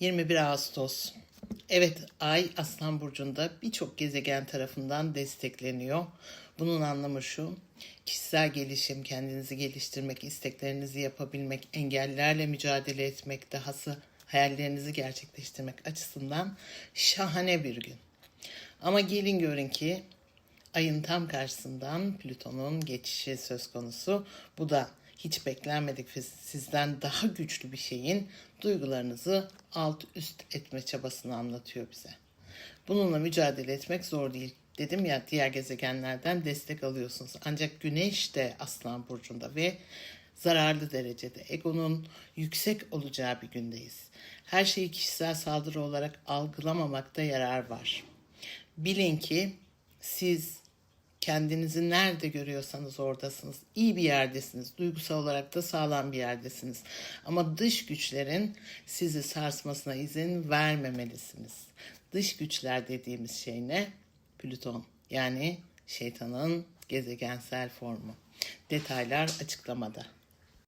21 Ağustos. Evet, Ay Aslan Burcu'nda birçok gezegen tarafından destekleniyor. Bunun anlamı şu, kişisel gelişim, kendinizi geliştirmek, isteklerinizi yapabilmek, engellerle mücadele etmek, dahası hayallerinizi gerçekleştirmek açısından şahane bir gün. Ama gelin görün ki ayın tam karşısından Plüton'un geçişi söz konusu. Bu da hiç beklenmedik sizden daha güçlü bir şeyin duygularınızı alt üst etme çabasını anlatıyor bize. Bununla mücadele etmek zor değil. Dedim ya diğer gezegenlerden destek alıyorsunuz. Ancak Güneş de Aslan Burcu'nda ve zararlı derecede egonun yüksek olacağı bir gündeyiz. Her şeyi kişisel saldırı olarak algılamamakta yarar var. Bilin ki siz kendinizi nerede görüyorsanız oradasınız. İyi bir yerdesiniz. Duygusal olarak da sağlam bir yerdesiniz. Ama dış güçlerin sizi sarsmasına izin vermemelisiniz. Dış güçler dediğimiz şey ne? Plüton. Yani şeytanın gezegensel formu. Detaylar açıklamada.